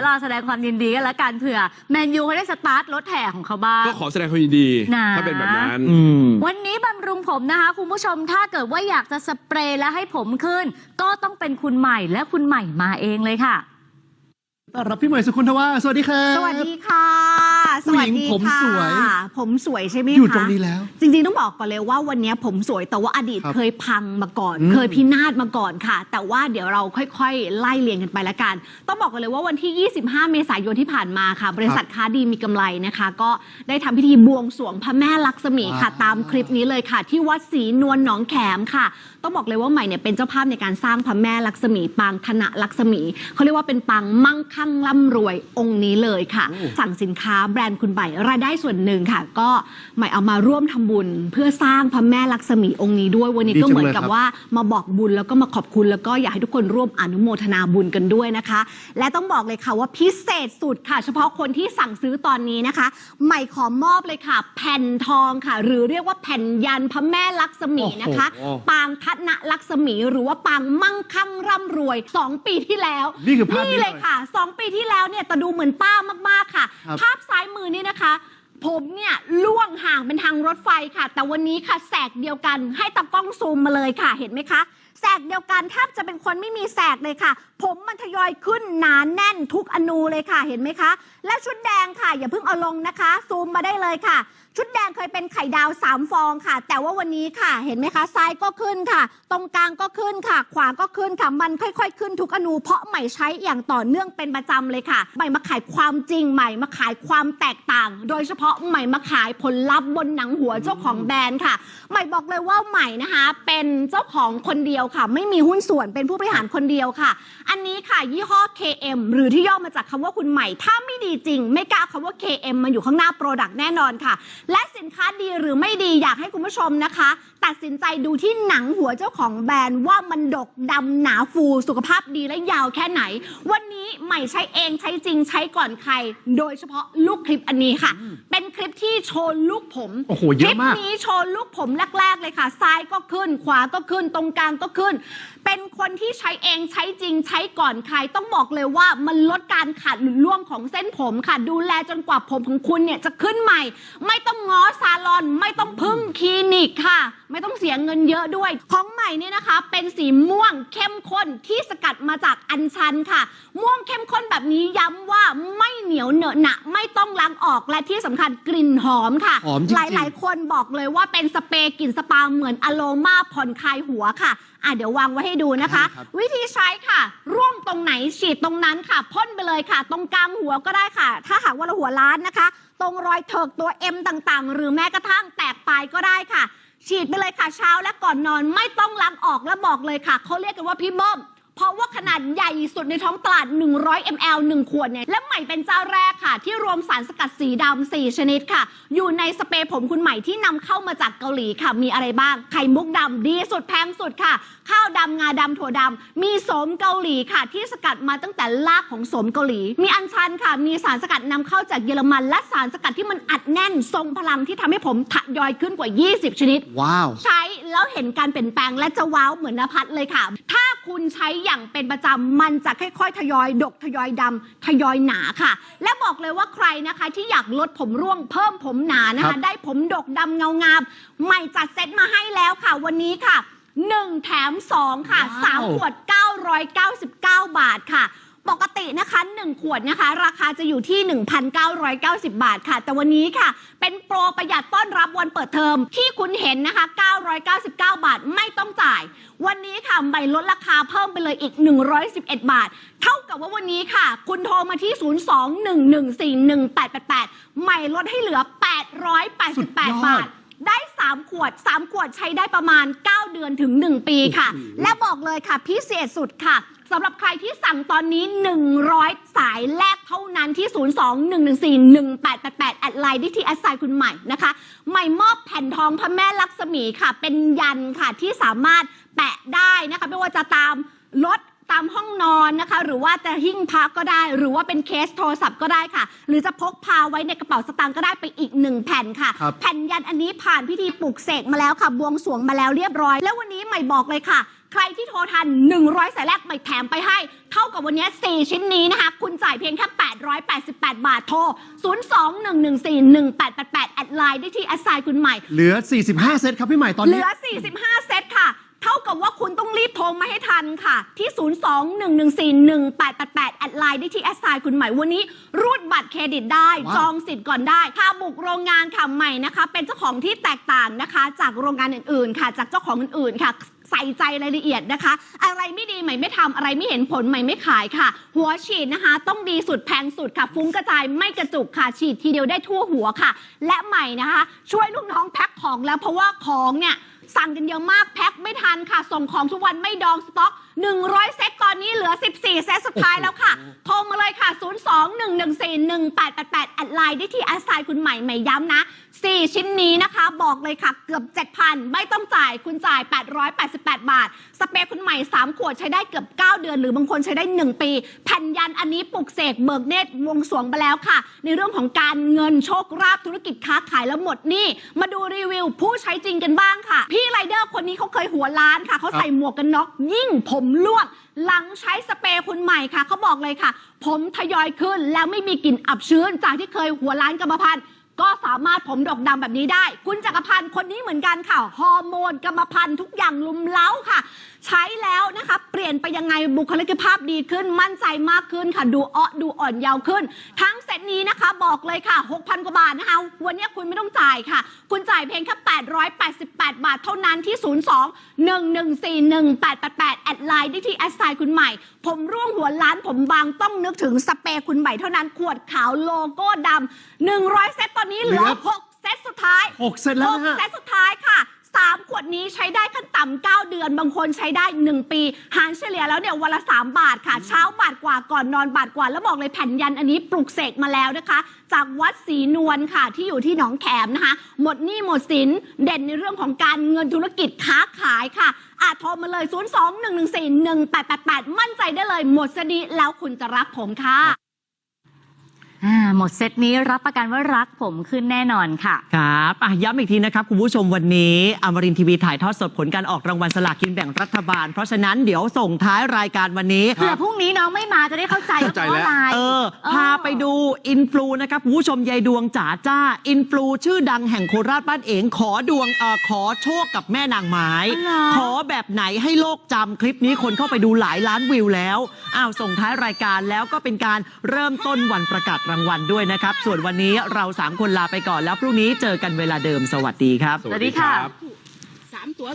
ยวรอแสดงความยินดีกันแล้วกันเผื่อแมนยูเขาได้สตาร์ทรถแห่ของเขาบ้าง ก็ขอแสดงความยินดี นะ ถ้าเป็นแบบนั้น อืม วันนี้บำรุงผมนะคะ คุณผู้ชมถ้าเกิดว่าอยากจะสเปรย์และให้ผมขึ้น ก็ต้องเป็นคุณใหม่และคุณใหม่มาเองเลยค่ะ ต้อนรับพี่ใหม่สุคุณทว่าสวัสดีครับ สวัสดีค่ะ สผู้หวัญิสงดีผมค่ะ สวยผมสวยใช่ไหมคะอยู่ตรงนี้แล้ว จริงๆต้องบอกก่อนเลยว่าวันนี้ผมสวยแต่ว่าอดีตครับเคยพังมาก่อน อืมเคยพินาศมาก่อนค่ะ แต่ว่าเดี๋ยวเราค่อยๆ ไล่เรียงกันไปละกัน ต้องบอกกันเลยว่าวันที่ 25 เมษายนที่ผ่านมาค่ะ บริษัทค้าดีมีกำไรนะคะ ก็ได้ทำพิธีบวงสรวงพระแม่ลักษมีค่ะ ว้าว ตามคลิปนี้เลยค่ะ ที่วัดศรีนวลหนองแขมค่ะ ต้องบอกเลยว่าใหม่เนี่ยเป็นเจ้าภาพในการสร้างพระแม่ลักษมีปางธนลักษมีเขาเรียกว่าเป็นปางมั่งคั่งร่ำรวยองค์นี้เลยค่ะ สั่งสินค้าแบรนด์คุณใหม่รายได้ส่วนหนึ่งค่ะ ก็ใหม่เอามาร่วมทำบุญ เพื่อสร้างพระแม่ลักษมีองค์นี้ด้วยวันนี้ดีก็จังเหมือนเลยกับครับว่ามาบอกบุญแล้วก็มาขอบคุณแล้วก็อยากให้ทุกคนร่วมอนุโมทนาบุญกันด้วยนะคะ และต้องบอกเลยค่ะว่าพิเศษสุดค่ะ เฉพาะคนที่สั่งซื้อตอนนี้นะคะ ใหม่ขอมอบเลยค่ะ แผ่นทองค่ะ หรือเรียกว่าแผ่นยันพระแม่ลักษมีนะคะโอ้โหปางทัศนลักษมีหรือว่าปางมั่งคั่งร่ำรวย 2 ปีที่แล้ว นี่คือภาพนี้เลยค่ะ 2 ปีที่แล้วเนี่ยแต่ดูเหมือนป้ามากๆค่ะครับภาพซ้ายมือนี่นะคะ ผมเนี่ยล่วงห่างเป็นทางรถไฟค่ะ แต่วันนี้ค่ะแสกเดียวกัน ให้ตากล้องซูมมาเลยค่ะ เห็นไหมคะ แสกเดียวกันแทบจะเป็นคนไม่มีแสกเลยค่ะ ผมมันทยอยขึ้นหนาแน่นทุกอนูเลยค่ะเห็นไหมคะ และชุดแดงค่ะ อย่าเพิ่งเอาลงนะคะ ซูมมาได้เลยค่ะ ชุดแดงเคยเป็นไข่ดาว3ฟองค่ะ แต่ว่าวันนี้ค่ะเห็นไหมคะซ้ายก็ขึ้นค่ะ ตรงกลางก็ขึ้นค่ะ ขวาก็ขึ้นค่ะ มันค่อยๆ ขึ้นทุกอนูเพราะใหม่ใช้อย่างต่อเนื่องเป็นประจำเลยค่ะใหม่มาขายความจริงใหม่มาขายความแตกต่าง โดยเฉพาะใหม่มาขายผลลัพธ์บนหนังหัวเจ้าของแบรนด์ค่ะ ใหม่บอกเลยว่าใหม่นะคะ เป็นเจ้าของคนเดียวค่ะ ไม่มีหุ้นส่วนเป็นผู้บริหารคนเดียวค่ะ อันนี้ค่ะ ยี่ห้อ KM หรือที่ย่อมาจากคำว่าคุณใหม่ ถ้าไม่ดีจริง ไม่กล้าเอาคำว่า KM มาอยู่ข้างหน้าโปรดักต์แน่นอนค่ะ และสินค้าดีหรือไม่ดีอยากให้คุณผู้ชมนะคะ ตัดสินใจดูที่หนังหัวเจ้าของแบรนด์ว่ามันดกดำหนาฟูสุขภาพดีและยาวแค่ไหนวัน นี้ใหม่ใช้เองใช้จริงใช้ก่อนใคร โดยเฉพาะลูกคลิปอันนี้ค่ะ เป็นคลิปที่โชว์ลูกผมโอ้โหเยอะมากคลิปนี้โชว์ลูกผมแรก ๆ เลยค่ะ ซ้ายก็ขึ้น ขวาก็ขึ้นตรงกลางก็ขึ้น เป็นคนที่ใช้เองใช้จริงใช้ก่อนใคร ต้องบอกเลยว่ามันลดการขาดหรือร่วงของเส้นผมค่ะ ดูแลจนกว่าผมของคุณเนี่ยจะขึ้นใหม่ ไม่ต้องง้อซาลอน ไม่ต้องพึ่งคลินิกค่ะ ไม่ต้องเสียเงินเยอะด้วย ของใหม่เนี่ยนะคะ เป็นสีม่วงเข้มข้นที่สกัดมาจากอัญชันค่ะม่วงเข้มข้นแบบนี้ย้ำว่าไม่เหนียวเหนอะหนะไม่ต้องล้างออกและที่สำคัญกลิ่นหอมค่ะ หอมจริงๆ หลายๆ คนบอกเลยว่าเป็นสเปรย์กลิ่นสปาเหมือนอโลมาผ่อนคลายหัวค่ะอะเดี๋ยววางไว้ให้ดูนะคะ ครับ วิธีใช้ค่ะ ร่วงตรงไหนฉีดตรงนั้นค่ะพ่นไปเลยค่ะ ตรงกลางหัวก็ได้ค่ะ ถ้าหากว่าเราหัวล้านนะคะ ตรงรอยเถิกตัว M ต่างๆ หรือแม้กระทั่งแตกปลายก็ได้ค่ะ ฉีดไปเลยค่ะเช้าและก่อนนอนไม่ต้องล้างออกและบอกเลยค่ะเขาเรียกกันว่าพี่เบิ้ม เพราะว่าขนาดใหญ่สุดในท้องตลาด 100 ml 1 ขวดเนี่ย และใหม่เป็นเจ้าแรกค่ะ ที่รวมสารสกัดสีดำ4 ชนิดค่ะ อยู่ในสเปรย์ผมคุณใหม่ที่นำเข้ามาจากเกาหลีค่ะ มีอะไรบ้าง ไข่มุกดำดีสุดแพงสุดค่ะ ข้าวดำงาดำถั่วดำมีโสมเกาหลีค่ะ ที่สกัดมาตั้งแต่รากของโสมเกาหลี มีอัญชันค่ะ มีสารสกัดนำเข้าจากเยอรมัน และสารสกัดที่มันอัดแน่นทรงพลังที่ทำให้ผมทะยอยขึ้นกว่า 20 ชนิด ว้าว ใช้แล้วเห็นการเปลี่ยนแปลงและจะว้าวเหมือนนภัสเลยค่ะ ถ้าคุณใช้อย่างเป็นประจำมันจะค่อยๆ ทยอย ดกทยอยดำทยอยหนาค่ะ และบอกเลยว่าใครนะคะที่อยากลดผมร่วงเพิ่มผมหนานะครัคะ บ ได้ผมดกดำเงางามใหม่จัดเซตมาให้แล้วค่ะวันนี้ค่ะ 1 แถม 2 ค่ะ ว้าว 3 ขวด 999 บาทค่ะ ปกตินะคะ 1 ขวดนะคะ ราคาจะอยู่ที่ 1,990 บาทค่ะ แต่วันนี้ค่ะ เป็นโปรประหยัดต้อนรับวันเปิดเทอมที่คุณเห็นนะคะ 999 บาทไม่ต้องจ่าย วันนี้ค่ะใบลดราคาเพิ่มไปเลยอีก 111 บาท เท่ากับว่าวันนี้ค่ะ คุณโทรมาที่ 02-114-1888 ใหม่ลดให้เหลือ สุดยอด 888 บาท ได้ 3 ขวด 3 ขวดใช้ได้ประมาณ 9 เดือนถึง 1 ปีค่ะ และบอกเลยค่ะ พิเศษสุดค่ะสำหรับใครที่สั่งตอนนี้ 100 สายแรกเท่านั้นที่ 02-114-1888 แอดไลน์ได้ที่แอดไซน์คุณใหม่นะคะ ใหม่มอบแผ่นทองพระแม่ลักษมีค่ะ เป็นยันค่ะที่สามารถแปะได้นะคะ ไม่ว่าจะตามรถ ตามห้องนอนนะคะ หรือว่าจะหิ้งพักก็ได้ หรือว่าเป็นเคสโทรศัพท์ก็ได้ค่ะ หรือจะพกพาไว้ในกระเป๋าสตางค์ก็ได้ไปอีกหนึ่งแผ่นค่ะ ครับ แผ่นยันอันนี้ผ่านพิธีปลุกเสกมาแล้วค่ะ บวงสรวงมาแล้วเรียบร้อย แล้ววันนี้ใหม่บอกเลยค่ะ ใครที่โทรทัน 100 สายแรกใหม่แถมไปให้ เท่ากับวันนี้ 4 ชิ้นนี้นะคะ คุณจ่ายเพียงแค่ 888 บาทโทร 021141888 แอดไลน์ได้ที่แอดไซน์คุณใหม่ เหลือ 45 เซตครับพี่ใหม่ตอนเหนี้ลือ45 เซตค่ะเท่ากับว่าคุณต้องรีบโทรมาให้ทันค่ะ ที่ 021141888 แอดไลน์ได้ที่แอดไซน์คุณใหม่วันนี้ รูดบัตรเครดิตได้ ว้าว จองสิทธิ์ก่อนได้ค่ะบุกโรงงานค่ะใหม่นะคะ เป็นเจ้าของที่แตกต่างนะคะ จากโรงงานอื่นๆ ค่ะ จากเจ้าของอื่นๆค่ะ ใส่ใจรายละเอียดนะคะ อะไรไม่ดีใหม่ไม่ทำอะไรไม่เห็นผลใหม่ไม่ขายค่ะ หัวฉีดนะคะ ต้องดีสุดแพงสุดค่ะ ฟุ้งกระจายไม่กระจุกค่ะฉีดทีเดียวได้ทั่วหัวค่ะ และใหม่นะคะ ช่วยลูกน้องแพ็คของแล้วเพราะว่าของเนี่ย สั่งกันเยอะมากแพ็คไม่ทันค่ะ ส่งของทุกวันไม่ดองสต็อก 100 เซตตอนนี้เหลือ 14 เซตสุดท้ายแล้วค่ะ โทรมาเลยค่ะ 02-114-1888 แอดไลน์ได้ที่แอดไซน์คุณใหม่ใหม่ย้ำนะ 4 ชิ้นนี้นะคะ บอกเลยค่ะเกือบ 7,000 ไม่ต้องจ่ายคุณจ่าย 888 บาท สเปรย์คุณใหม่ 3 ขวดใช้ได้เกือบ 9 เดือน หรือบางคนใช้ได้ 1 ปี แผ่นยันอันนี้ปลุกเสกเบิกเนตรวงสวงไปแล้วค่ะ ในเรื่องของการเงินโชคราบธุรกิจค้าขายแล้วหมดนี่ มาดูรีวิวผู้ใช้จริงกันบ้างค่ะ พี่ไรเดอร์คนนี้เขาเคยหัวล้านค่ะเขาใส่หมวกกันน็อกยิ่งผมร่วงหลังใช้สเปรย์คุณใหม่ค่ะเขาบอกเลยค่ะ ผมทยอยขึ้นแล้วไม่มีกลิ่นอับชื้นจากที่เคยหัวล้านกรรมพันธุ์ ก็สามารถผมดอกดำแบบนี้ได้ คุณจักรพันธ์คนนี้เหมือนกันค่ะ ฮอร์โมนกรรมพันธุ์ทุกอย่างลุมเล้าค่ะ ใช้แล้วนะคะ เปลี่ยนไปยังไงบุคลิกภาพดีขึ้น มั่นใจมากขึ้นค่ะ ดูอ้อดูอ่อนเยาว์ขึ้นถ้า เซตนี้นะคะบอกเลยค่ะ 6,000 กว่าบาทนะคะ วันนี้คุณไม่ต้องจ่ายค่ะ คุณจ่ายเพียงแค่ 888 บาทเท่านั้นที่ 02-114-1888 แอดไลน์ได้ที่แอดไซน์คุณใหม่ ผมร่วงหัวล้านผมบางต้องนึกถึงสเปรย์คุณใหม่เท่านั้น ขวดขาวโลโก้ดำ100 เซตตอนนี้เหลือเหลือ6เซตสุดท้าย 6 เซตแล้วหกนะฮะเซตสุดท้ายค่ะ 3 ขวดนี้ใช้ได้ขั้นต่ำ9เดือน บางคนใช้ได้ 1 ปี หารเฉลี่ยแล้วเนี่ยวันละ 3 บาทค่ะ เช้าบาทกว่าก่อนนอนบาทกว่า แล้วบอกเลยแผ่นยันอันนี้ปลุกเสกมาแล้วนะคะ จากวัดศรีนวลค่ะที่อยู่ที่หนองแขมนะคะ หมดหนี้หมดสินเด่นในเรื่องของการเงินธุรกิจค้าขายค่ะอาจโทรมาเลย 02-114-1888 มั่นใจได้เลย หมดสดีแล้วคุณจะรักผมค่ะ อ่าหมดเซตนี้รับประกันว่ารักผมขึ้นแน่นอนค่ะ ครับอะย้ำอีกทีนะครับ คุณผู้ชมวันนี้อมรินทีวีถ่ายทอดสดผลการออกรางวัลสลากกินแบ่งรัฐบาล เพราะฉะนั้นเดี๋ยวส่งท้ายรายการวันนี้ เผื่อพรุ่งนี้น้องไม่มาจะได้เข้าใจว่าเข้าใจเพราะแล้วอะไรเออเออ พาไปดูอินฟลูนะครับคุณผู้ชมยายดวงจ๋าจ้า อินฟลูชื่อดังแห่งโคราชบ้านเองขอดวงเออขอโชคกับแม่นางไม้อ๋อเหรอขอแบบไหนให้โลกจำคลิปนี้คนเข้าไปดูหลายล้านวิวแล้วอ้าวส่งท้ายรายการแล้วก็เป็นการเริ่มต้นวันประกาศรางวัลด้วยนะครับ ส่วนวันนี้เราสามคนลาไปก่อนแล้วพรุ่งนี้เจอกันเวลาเดิมสวัสดีครับ สวัสดีค่ะรับสามตัว